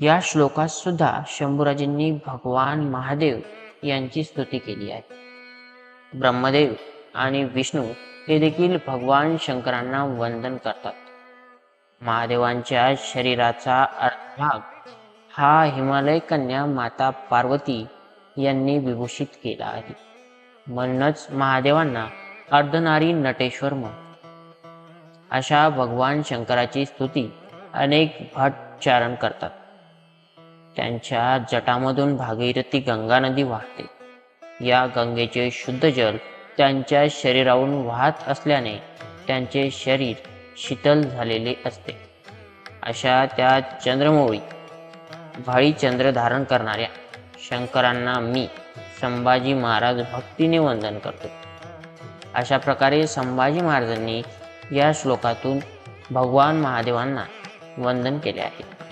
या श्लोकात सुद्धा शंभूराजांनी भगवान महादेव यांची स्तुती केली आहे. ब्रह्मदेव आणि विष्णू हे देखील भगवान शंकरांना वंदन करतात. महादेवांच्या शरीराचा अर्धभाग हा हिमालय कन्या माता पार्वती यांनी विभूषित केला आहे. म्हणूनच महादेवांना अर्धनारी नटेश्वर म्हणतात अशा भगवान शंकराची स्तुती अनेक भटचारण करतात. त्यांच्या जटामधून भागीरथी गंगा नदी वाहते. या गंगेचे शुद्ध जल त्यांच्या शरीरावरून वाहत असल्याने त्यांचे शरीर शीतल झालेले असते. अशा त्या चंद्रमौळी भाळी चंद्र धारण करणाऱ्या शंकरांना मी संभाजी महाराज भक्तीने वंदन करतो. अशा प्रकारे संभाजी महाराजांनी या श्लोकातून भगवान महादेवांना वंदन केले आहे.